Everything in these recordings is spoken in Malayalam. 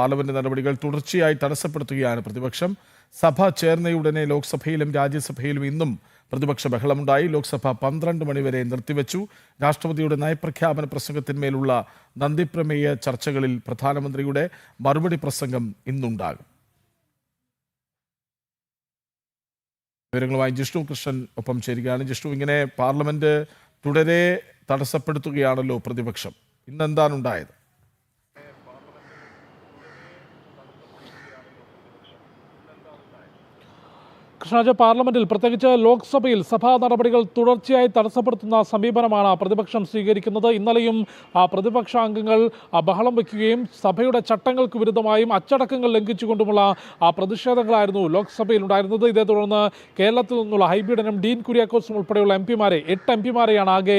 പാർലമെന്റ് നടപടികൾ തുടർച്ചയായി തടസ്സപ്പെടുത്തുകയാണ് പ്രതിപക്ഷം. സഭ ചേർന്നയുടനെ ലോക്സഭയിലും രാജ്യസഭയിലും ഇന്നും പ്രതിപക്ഷ ബഹളമുണ്ടായി. ലോക്സഭ പന്ത്രണ്ട് മണിവരെ നിർത്തിവെച്ചു. രാഷ്ട്രപതിയുടെ നയപ്രഖ്യാപന പ്രസംഗത്തിന്മേലുള്ള നന്ദിപ്രമേയ ചർച്ചകളിൽ പ്രധാനമന്ത്രിയുടെ മറുപടി പ്രസംഗം ഇന്നുണ്ടാകും. വിവരങ്ങളുമായി ജിഷ്ണു കൃഷ്ണൻ ഒപ്പം ചേരുകയാണ്. ജിഷ്ണു ഇങ്ങനെ പാർലമെന്റ് തുടരെ തടസ്സപ്പെടുത്തുകയാണല്ലോ പ്രതിപക്ഷം. ഇന്നെന്താണ് ഉണ്ടായത് കൃഷ്ണരാജ പാർലമെന്റിൽ പ്രത്യേകിച്ച് ലോക്സഭയിൽ സഭാ നടപടികൾ തുടർച്ചയായി തടസ്സപ്പെടുത്തുന്ന സമീപനമാണ് പ്രതിപക്ഷം സ്വീകരിക്കുന്നത്. ഇന്നലെയും ആ പ്രതിപക്ഷ അംഗങ്ങൾ ബഹളം വയ്ക്കുകയും സഭയുടെ ചട്ടങ്ങൾക്ക് വിരുദ്ധമായും അച്ചടക്കങ്ങൾ ലംഘിച്ചുകൊണ്ടുമുള്ള പ്രതിഷേധങ്ങളായിരുന്നു ലോക്സഭയിൽ ഉണ്ടായിരുന്നത്. ഇതേ തുടർന്ന് കേരളത്തിൽ നിന്നുള്ള ഹൈബ്രിഡനും ഡീൻ കുര്യാക്കോസും ഉൾപ്പെടെയുള്ള എം പിമാരെ എട്ട് എം പിമാരെയാണ് ആകെ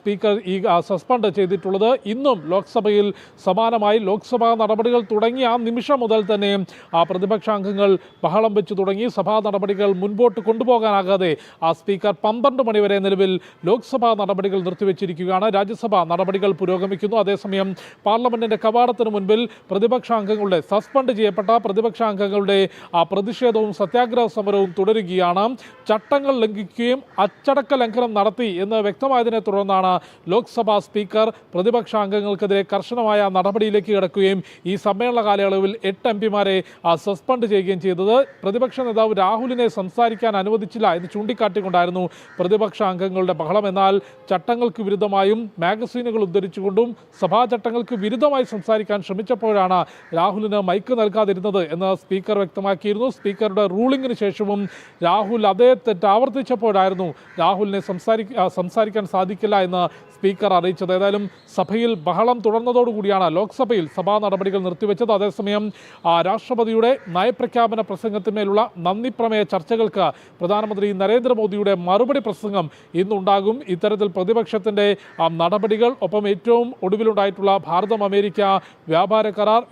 സ്പീക്കർ ഈ സസ്പെൻഡ് ചെയ്തിട്ടുള്ളത്. ഇന്നും ലോക്സഭയിൽ സമാനമായി ലോക്സഭാ നടപടികൾ തുടങ്ങിയ ആ നിമിഷം മുതൽ തന്നെ പ്രതിപക്ഷാംഗങ്ങൾ ബഹളം വെച്ച് തുടങ്ങി. സഭാ നടപടികൾ മുൻപോട്ട് കൊണ്ടുപോകാനാകാതെ ആ സ്പീക്കർ പന്ത്രണ്ട് മണിവരെ നിലവിൽ ലോക്സഭാ നടപടികൾ നിർത്തിവെച്ചിരിക്കുകയാണ്. രാജ്യസഭാ നടപടികൾ പുരോഗമിക്കുന്നു. അതേസമയം പാർലമെന്റിന്റെ കവാടത്തിന് മുൻപിൽ പ്രതിപക്ഷാംഗങ്ങളുടെ സസ്പെൻഡ് ചെയ്യപ്പെട്ട പ്രതിപക്ഷാംഗങ്ങളുടെ ആ പ്രതിഷേധവും സത്യാഗ്രഹ സമരവും തുടരുകയാണ്. ചട്ടങ്ങൾ ലംഘിക്കുകയും അച്ചടക്ക ലംഘനം നടത്തി എന്ന് വ്യക്തമായതിനെ തുടർന്നാണ് ലോക്സഭാ സ്പീക്കർ പ്രതിപക്ഷാംഗങ്ങൾക്കെതിരെ കർശനമായ നടപടിയിലേക്ക് കിടക്കുകയും ഈ സമ്മേളന കാലയളവിൽ എട്ട് എം പിമാരെ സസ്പെൻഡ് ചെയ്യുകയും ചെയ്തത്. പ്രതിപക്ഷ നേതാവ് രാഹുലിനെ സംസാരിക്കാൻ അനുവദിച്ചില്ല എന്ന് ചൂണ്ടിക്കാട്ടിക്കൊണ്ടായിരുന്നു പ്രതിപക്ഷ അംഗങ്ങളുടെ ബഹളം. എന്നാൽ ചട്ടങ്ങൾക്ക് വിരുദ്ധമായും മാഗസീനുകൾ ഉദ്ധരിച്ചുകൊണ്ടും സഭാ ചട്ടങ്ങൾക്ക് വിരുദ്ധമായി സംസാരിക്കാൻ ശ്രമിച്ചപ്പോഴാണ് രാഹുലിന് മൈക്ക് നൽകാതിരുന്നത് എന്ന് സ്പീക്കർ വ്യക്തമാക്കിയിരുന്നു. സ്പീക്കറുടെ റൂളിംഗിന് ശേഷവും രാഹുൽ അതേ തെറ്റ് ആവർത്തിച്ചപ്പോഴായിരുന്നു രാഹുലിനെ സംസാരി സംസാരിക്കാൻ സാധിക്കില്ല എന്ന് സ്പീക്കർ അറിയിച്ചത്. ഏതായാലും സഭയിൽ ബഹളം തുടർന്നതോടുകൂടിയാണ് ലോക്സഭയിൽ സഭാ നടപടികൾ നിർത്തിവെച്ചത്. അതേസമയം രാഷ്ട്രപതിയുടെ നയപ്രഖ്യാപന പ്രസംഗത്തിന്മേലുള്ള നന്ദി പ്രമേയ ചർച്ചകൾക്ക് പ്രധാനമന്ത്രി നരേന്ദ്രമോദിയുടെ മറുപടി പ്രസംഗം ഇന്നുണ്ടാകും. ഇത്തരത്തിൽ പ്രതിപക്ഷത്തിന്റെ നടപടികൾ ഒപ്പം ഏറ്റവും ഒടുവിലുണ്ടായിട്ടുള്ള ഭാരതം അമേരിക്ക വ്യാപാര കരാർ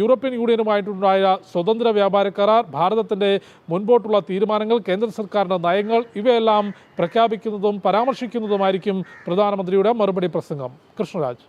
യൂറോപ്യൻ യൂണിയനുമായിട്ടുണ്ടായ സ്വതന്ത്ര വ്യാപാര കരാർ ഭാരതത്തിന്റെ മുൻപോട്ടുള്ള തീരുമാനങ്ങൾ കേന്ദ്ര സർക്കാരിന്റെ നയങ്ങൾ ഇവയെല്ലാം പ്രഖ്യാപിക്കുന്നതും പരാമർശിക്കുന്നതുമായിരിക്കും പ്രധാനമന്ത്രിയുടെ മറുപടി പ്രസംഗം. കൃഷ്ണരാജ്.